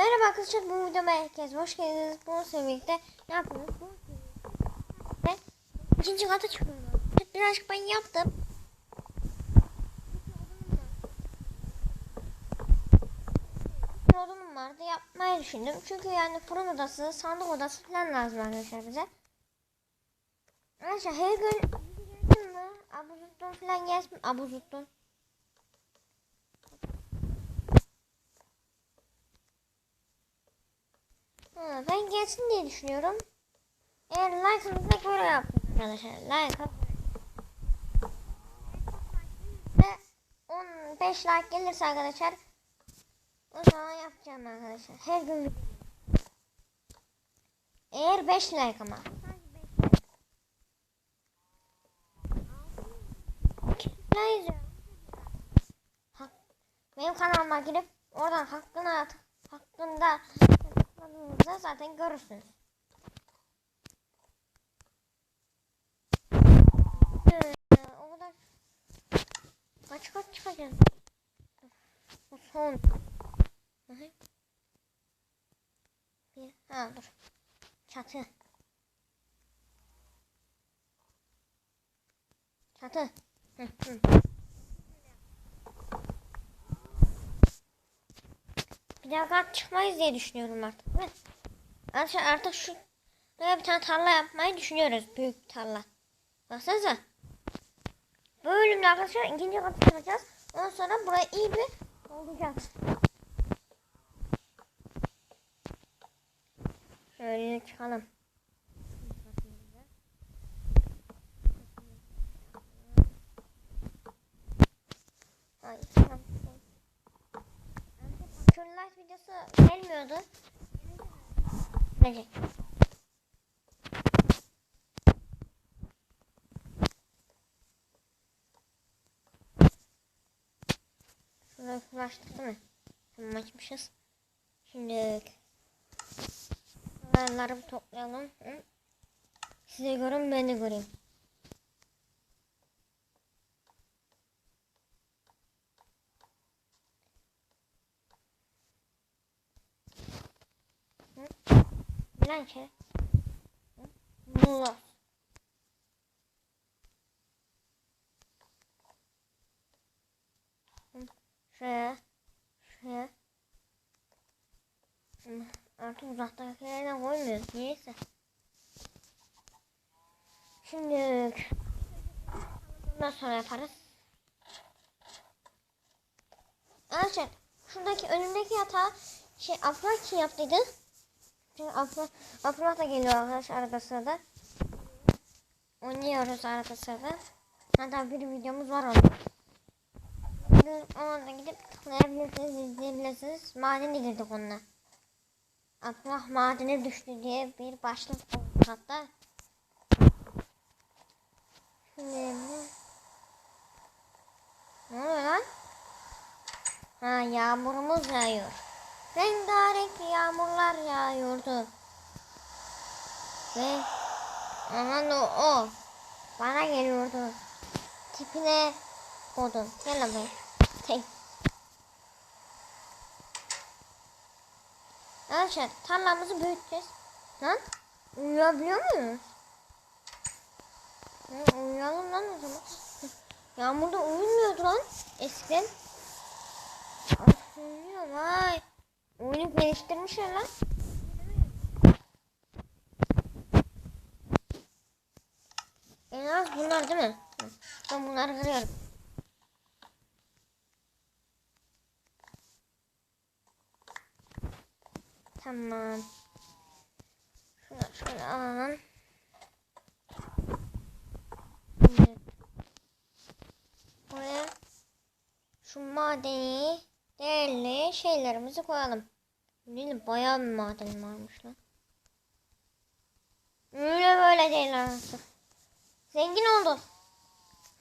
Merhaba arkadaşlar bu videoma herkes hoş geldiniz. Bunun birlikte ne yapıyoruz? Ve ikinci kata çıkıyorum. Birazcık ben yaptım. Bir Odunum vardı yapmayı düşündüm. Çünkü yani fırın odası, sandık odası falan lazım arkadaşlar bize. Arkadaşlar her gün? Abuzuttun falan gelsin. Abuzuttun. Ben gelsin diye düşünüyorum. Eğer like'ınızda böyle yapın arkadaşlar. Like at- Ve 15 like gelirse arkadaşlar o zaman yapacağım arkadaşlar. Her gün. Eğer 5 like ama. Benim kanalıma girip oradan hakkını at hakkında tıkladığınızda zaten görürsünüz. Ee, o kadar kaç kaç çıkacağız? Bu son. Bir, ha dur. Çatı. Hı, hı. Bir daha kat çıkmayız diye düşünüyorum artık. Arkadaşlar artık şu buraya bir tane tarla yapmayı düşünüyoruz. Büyük bir tarla. Baksanıza. Bu bölümde arkadaşlar ikinci katı yapacağız. Ondan sonra burayı iyi bir dolduracağız. Şöyle çıkalım. Ay, tamam. Şöyle videosu gelmiyordu. Gelecek. Şurayı flaştık değil mi? Tamam açmışız. Şimdi Haberleri toplayalım. Size görün ben de göreyim. Lan şey. Bu. Şuraya. Şuraya. Artık uzaktakilerine koymuyoruz. Neyse. Şimdi bundan sonra yaparız. Arkadaşlar şuradaki önümdeki yatağı şey Afra kim yaptıydı? Çünkü Afra, Afra da geliyor arkadaşlar arada sırada. Oynuyoruz arada sırada. Hatta bir videomuz var onun. Ona da gidip tıklayabilirsiniz, izleyebilirsiniz. Madene girdik onunla. Abdullah madene düştü diye bir başlık oldu hatta. Şimdi ne oluyor lan? Ha yağmurumuz yağıyor. Rengarenk yağmurlar yağıyordu. Ve aman o, o bana geliyordu. Tipine kodum. Gel be. Tek. Arkadaşlar tarlamızı büyüteceğiz. Lan uyuyabiliyor muyuz? Hı, uyuyalım lan o zaman. Yağmurda uyumuyordu lan eskiden. Uyuyor vay. Oyunu geliştirmişler lan. En az bunlar değil mi? Ben bunları kırıyorum. Tamam. Şunu şöyle alalım. Buraya şu madeni değerli şeylerimizi koyalım. Değil bayağı bir maden varmış lan. Öyle böyle değil artık. Zengin oldu.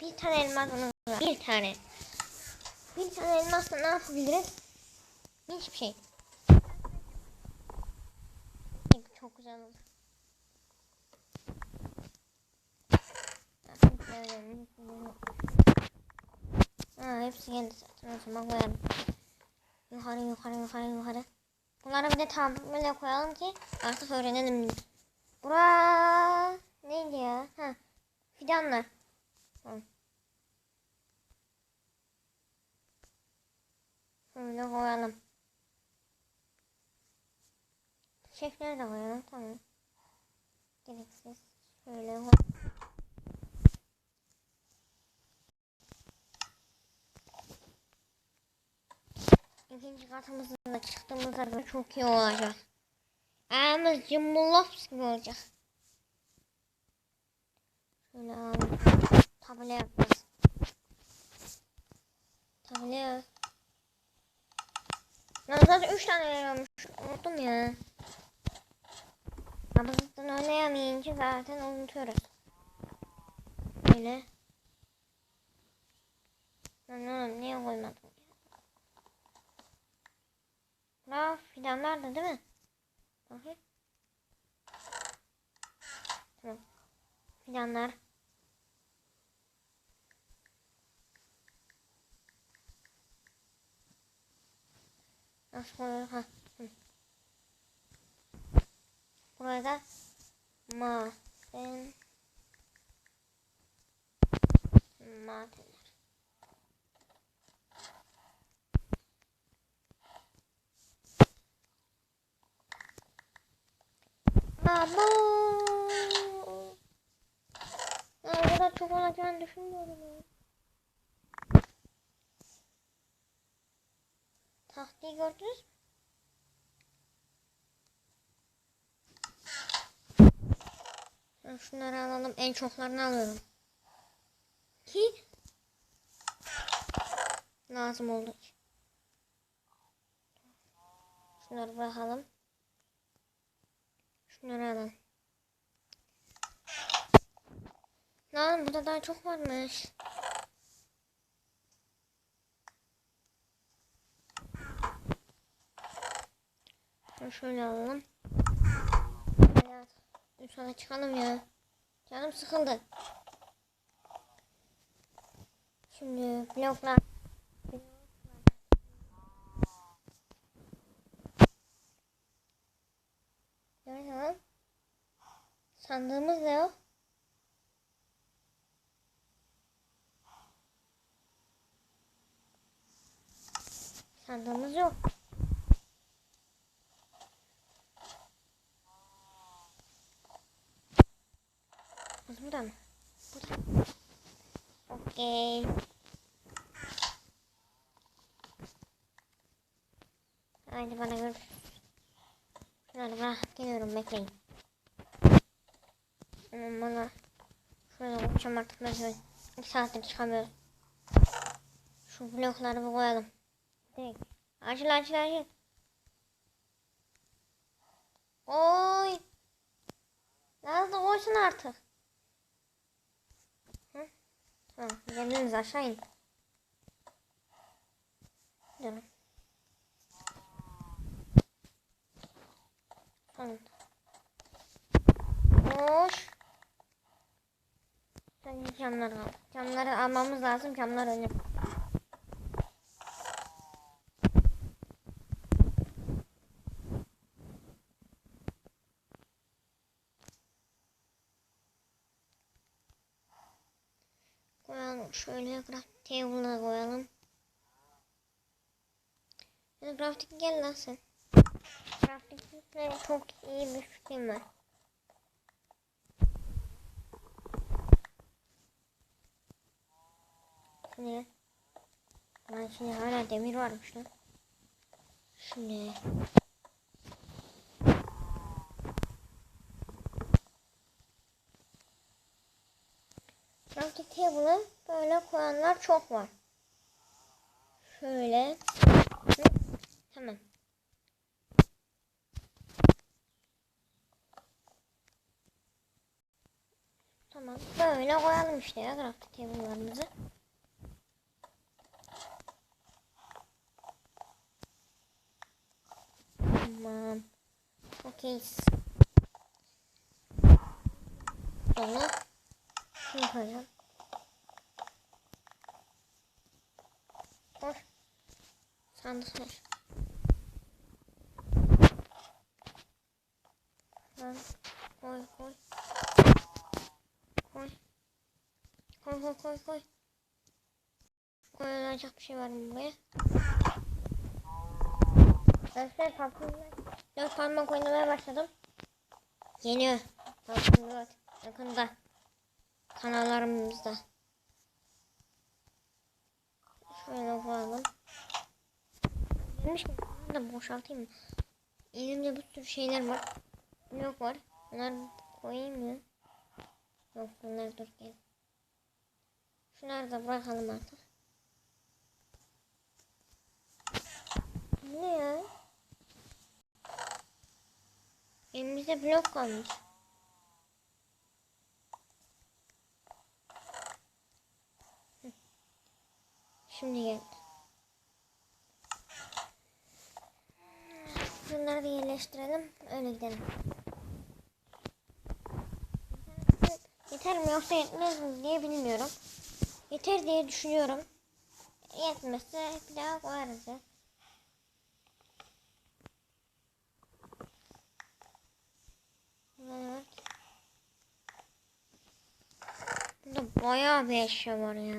Bir tane elmas var. Bir tane. Bir tane elmasla ne yapabiliriz? Hiçbir şey. Çok güzel olur. Ha, hepsi geldi zaten o zaman koyalım. Yukarı yukarı yukarı yukarı. Bunlara bir de tabloya koyalım ki artık öğrenelim. Bura neydi ya? Ha. Fidanlar. Hı. Şöyle koyalım. Çiçekleri de koyalım tamam. Gereksiz. Şöyle koy. İkinci katımızın da çıktığımızda göre çok iyi olacak. Ayağımız cumbulops gibi olacak. Şöyle alalım. Tabela yapacağız. Tabela. Lan zaten 3 tane veriyormuş. Unuttum ya. Nabızlıktan oynayamayınca zaten unutuyoruz. Böyle. Lan oğlum niye koymadım? La fidanlar da değil mi? Bakayım. Tamam. Fidanlar. Nasıl koyuyor? Ha. Hı. Buraya da maden Baba. Ya o kadar çok olacağını düşünmüyorum ya. Tahtayı gördünüz mü? Şunları alalım. En çoklarını alıyorum. Ki lazım oldu. Şunları bırakalım. Şunları alalım. Lan burada daha çok varmış. Şöyle alalım. Hayat. Lütfen çıkalım ya. Canım sıkıldı. Şimdi bloklar. Nerede lan? Sandığımız ne o? Sandığımız yok. Burada mı? Burada. Okey. Haydi bana görüşürüz. Şunları bırakıp geliyorum bekleyin. Aman bana. Uçacağım artık şöyle. İki saattir çıkamıyorum. Şu blokları bir koyalım. Direkt. Acil acil acil. Oy. Nazlı koysun artık. Hı? Tamam. Geliniz aşağı in. Durun. Alın. Hoş. Sen camları al. Camları almamız lazım. Camlar önce. Koyalım. Şöyle craft table'a koyalım. Crafting gel lan sen. Crafting'de çok iyi bir fikrim var. Şimdi Lan şimdi hala demir varmış lan. Şimdi Crafting table'ı böyle koyanlar çok var. Şöyle. Tamam. Tamam. Böyle koyalım işte ya crafting table'larımızı. Tamam. Okey. Sonra şunu koyacağım. Koş. Sandık ver. Lan koy koy. Koy. Koy koy koy koy. Koyulacak bir şey var mı buraya? Arkadaşlar parkurlar. Dört parmak oynamaya başladım. Yeni parkurlar yakında. Kanallarımızda. Şöyle koyalım. Demiş bunları da boşaltayım? Elimde bir sürü şeyler var. Blok var. Bunları koyayım mı? Yok bunlar dur gel. Şunları da bırakalım artık. Ne ya? Elimizde blok kalmış. Şimdi geldi. Bunları da yerleştirelim. Öyle gidelim. Yeter mi yoksa yetmez mi diye bilmiyorum. Yeter diye düşünüyorum. Yetmezse bir daha koyarız ya. Evet. Burada bayağı bir eşya var ya.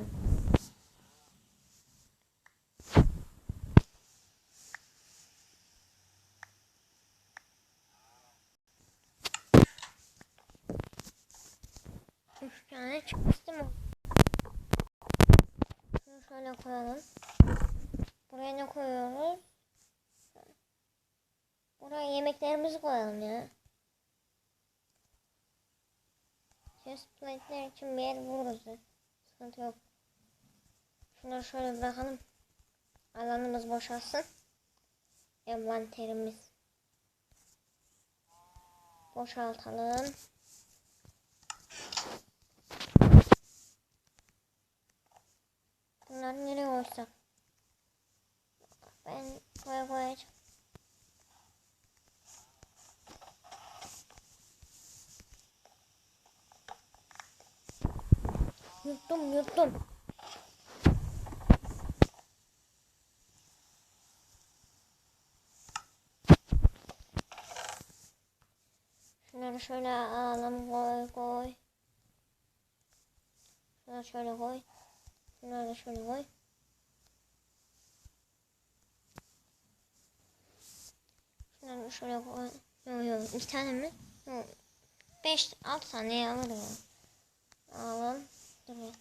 Üç tane çıkmıştı mı? Şunu şöyle koyalım. Buraya ne koyuyoruz? Buraya yemeklerimizi koyalım ya. İçin bir yer buluruz ya. Sıkıntı yok. Şunları şöyle bırakalım. Alanımız boşalsın. Envanterimiz. Boşaltalım. Bunları nereye koysak? Ben koya koyacağım. Yuttum yuttum. Şunları şöyle alalım koy koy. Şunları şöyle koy. Şunları da şöyle koy. Şunları da şöyle koy. Yok yok iki tane mi? Yok. Beş, altı tane alır ya. Alalım. Ya.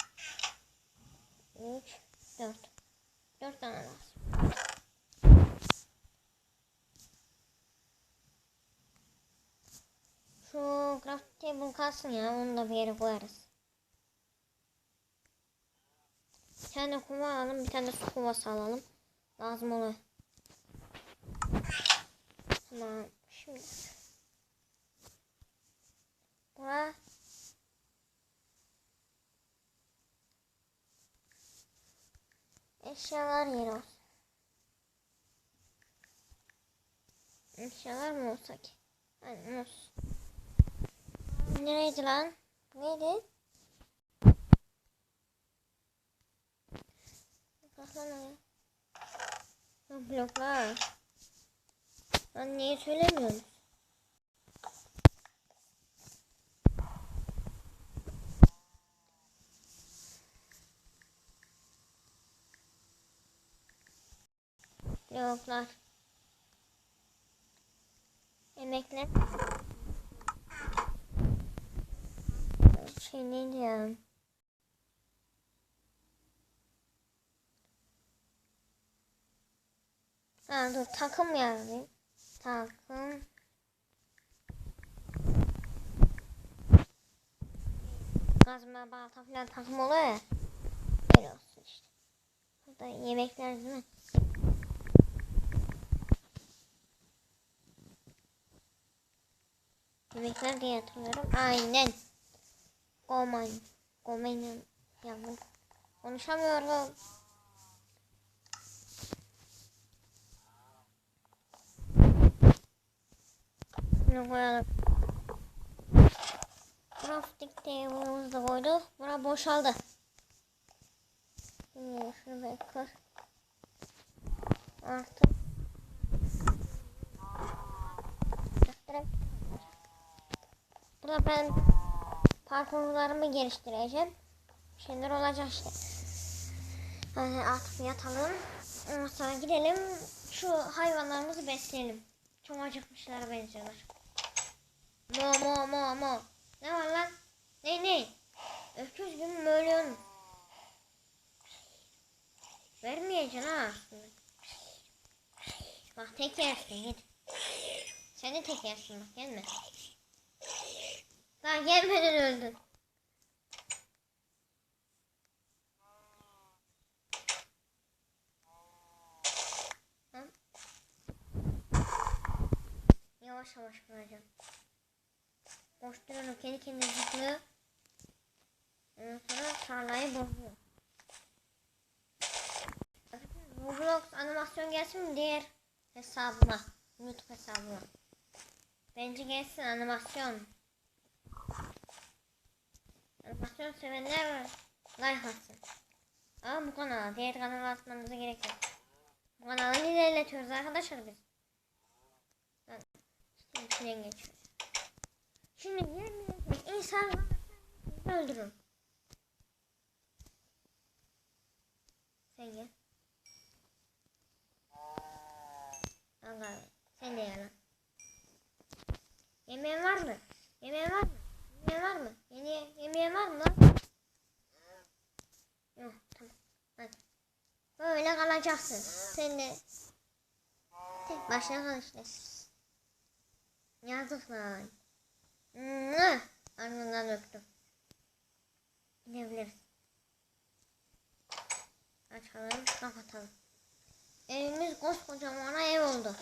Üç, dört. Dört tane lazım. Şu craft table kalsın ya. Onu da bir yere koyarız. Bir tane kuva alalım. Bir tane su kovası alalım. Lazım oluyor. Tamam. Şimdi. Bura. Eşyalar yeri olsun. Eşyalar mı olsa ki? Aynen olsun. Nereydi lan? Neydi? Baksana ya. Bloklar. Lan niye söylemiyorsun? Bloklar. Emekler. Şey neydi ya? Ha dur takım yazayım. Takım. Kazma balta falan takım oluyor ya. Böyle olsun işte. Burada yemekler değil mi? Yemekler diye hatırlıyorum. Aynen. Goman. Goman'ın yavrum. Konuşamıyorum. Bunu koyalım. Crafting table'ımızı da koyduk. Bura boşaldı. Şimdi şunu bir kır. Artık. Burada ben parkurlarımı geliştireceğim. Şeyler olacak işte. Hadi artık yatalım. Ondan sonra gidelim. Şu hayvanlarımızı besleyelim. Çok acıkmışlara benziyorlar. Mo mo mo mo. Ne var lan? Ne ne? Öküz gibi mi ölüyorsun? Vermeyeceksin ha aslında. Bak tek yersin git. Sen de tek yersin bak gelme. Daha gelmeden öldün. Yavaş yavaş vuracağım. Boş durun kendi kendine zıplıyor. Ondan sonra tarlayı bozuyor. Roblox animasyon gelsin mi diğer hesabıma? YouTube hesabıma. Bence gelsin animasyon. Animasyon sevenler. Like atsın. Ama bu kanala, diğer kanala atmanıza gerek yok. Bu kanalı ilerletiyoruz arkadaşlar biz. Ben işte içine geçiyoruz. Şimdi yemin insan öldürün. Sen gel. Aga sen de yalan. Yemeğin var mı? Yemeğin var mı? Yemeğin var mı? Yeni yemeğin var mı lan? Yok tamam. Hadi. Böyle kalacaksın. Sen de tek başına kal işte. Yazık lan. Mwah! Armından öptüm. Gidebiliriz. Açalım, kapatalım. Evimiz koskocaman ev oldu.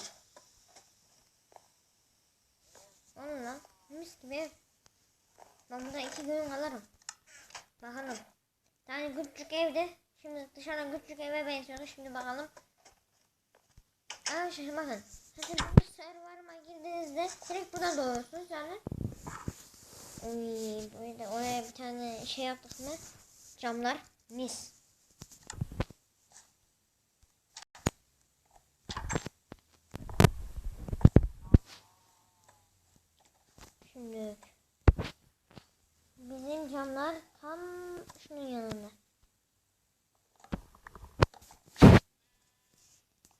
Oğlum lan, mis gibi ev. Ben burada iki gün kalırım. Bakalım. Yani küçük evde. Şimdi dışarıdan küçük eve benziyordu. Şimdi bakalım. Arkadaşlar bakın. Sizin bir serverıma girdiğinizde direkt burada doğuyorsunuz yani. Uy, böyle oraya bir tane şey yaptık mı? Camlar mis. Şimdi bizim camlar tam şunun yanında.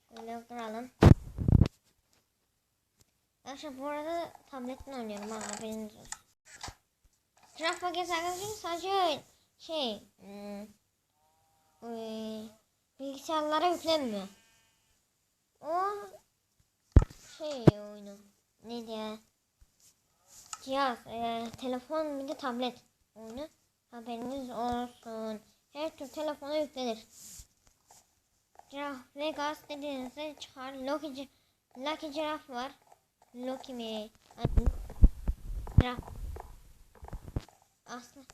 Şöyle kuralım. Arkadaşlar bu arada tabletten oynuyorum ha haberiniz olsun. Draft paketi arkadaşlar sadece şey hmm, e, bilgisayarlara yüklenmiyor. O şey oyunu ne diye cihaz e, telefon bir de tablet oyunu haberiniz olsun. Her tür telefona yüklenir. Giraffe Vegas dediğinizde çıkar. Loki, Lucky Giraffe var. Loki mi? Giraffe. Aslında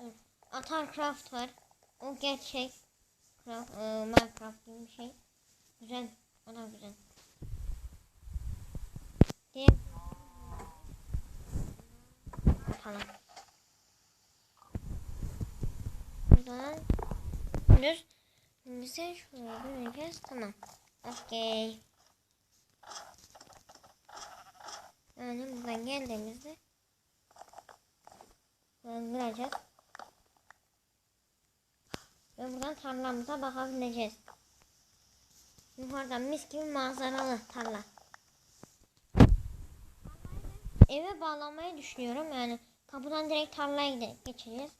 evet. Atarcraft var. O gerçek. Craft, e, Minecraft gibi bir şey. Güzel. O da güzel. Diğer falan. Buradan düz bize şuraya döneceğiz. Tamam. Okey. Yani buradan geldiğimizde buradan gireceğiz. Ve buradan tarlamıza bakabileceğiz. Yukarıdan mis gibi manzaralı tarla. Eve bağlamayı düşünüyorum yani kapıdan direkt tarlaya geçeceğiz.